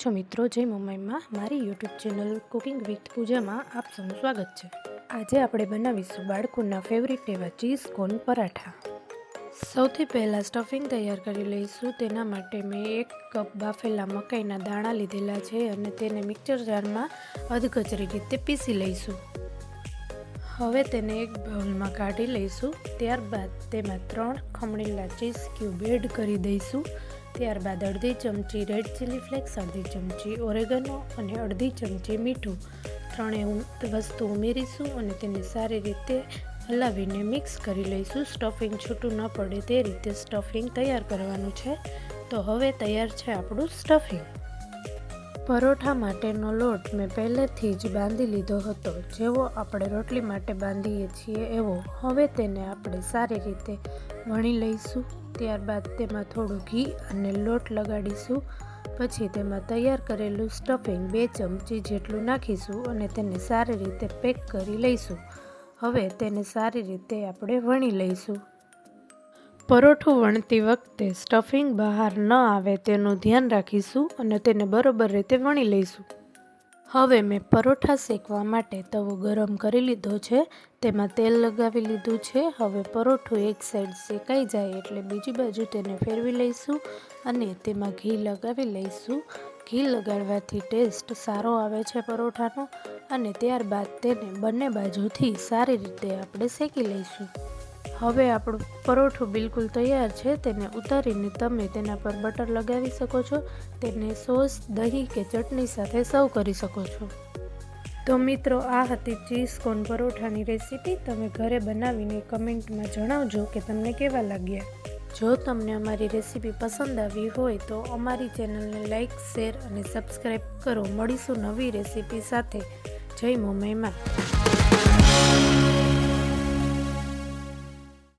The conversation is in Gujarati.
છો મિત્રો? જય મુંબઈમાં. મારી યુટ્યુબ ચેનલ કુકિંગ વિથ પૂજામાં આપ સૌનું સ્વાગત છે. આજે આપણે બનાવીશું બાળકોના ફેવરિટ એવા ચીઝ કોર્ન પરાઠા. સૌથી પહેલાં સ્ટફિંગ તૈયાર કરી લઈશું. તેના માટે મેં એક કપ બાફેલા મકાઈના દાણા લીધેલા છે અને તેને મિક્સર જારમાં અધકચરી રીતે પીસી લઈશું. હવે તેને એક બાઉલમાં કાઢી લઈશું. ત્યારબાદ તેમાં ત્રણ ખમણેલા ચીઝ ક્યુબ એડ કરી દઈશું. ત્યારબાદ અડધી ચમચી રેડ ચીલી ફ્લેક્સ અડધી ચમચી ઓરેગનો અને અડધી ચમચી મીઠું. ત્રણેય વસ્તુ ઉમેરીશું અને તેને સારી રીતે હલાવીને મિક્સ કરી લઈશું. સ્ટફિંગ છૂટું ન પડે તે રીતે સ્ટફિંગ તૈયાર કરવાનું છે. તો હવે તૈયાર છે આપણું સ્ટફિંગ પરોઠા માટેનો લોટ મેં પહેલેથી જ બાંધી લીધો હતો. જેવો આપણે રોટલી માટે બાંધીએ છીએ એવો હવે તેને આપણે સારી રીતે વણી લઈશું. ત્યારબાદ તેમાં થોડું ઘી અને લોટ લગાડીશું. પછી તેમાં તૈયાર કરેલું સ્ટફિંગ બે ચમચી જેટલું નાખીશું અને તેને સારી રીતે પેક કરી લઈશું. હવે તેને સારી રીતે આપણે વણી લઈશું. પરોઠું વણતી વખતે સ્ટફિંગ બહાર ન આવે તેનું ધ્યાન રાખીશું અને તેને બરોબર રીતે વણી લઈશું. હવે મેં પરોઠા શેકવા માટે તવો ગરમ કરી લીધો છે, તેમાં તેલ લગાવી લીધું છે. હવે પરોઠું એક સાઈડ શેકાઈ જાય એટલે બીજી બાજુ તેને ફેરવી લઈશું અને તેમાં ઘી લગાવી લઈશું. ઘી લગાડવાથી ટેસ્ટ સારો આવે છે પરોઠાનો અને ત્યારબાદ તેને બંને બાજુથી સારી રીતે આપણે શેકી લઈશું. હવે આપણું પરોઠું બિલકુલ તૈયાર છે, તેને ઉતારીને તમે તેના પર બટર લગાવી શકો છો, તેને સોસ, દહીં કે ચટણી સાથે સર્વ કરી શકો છો. તો મિત્રો, આ હતી ચીઝ કોર્ન પરોઠાની રેસીપી. તમે ઘરે બનાવીને કમેન્ટમાં જણાવજો કે તમને કેવા લાગ્યા. જો તમને અમારી રેસીપી પસંદ આવી હોય તો અમારી ચેનલને લાઇક શેર અને સબસ્ક્રાઈબ કરો. મળીશું નવી રેસીપી સાથે. જય મુંબઈમાં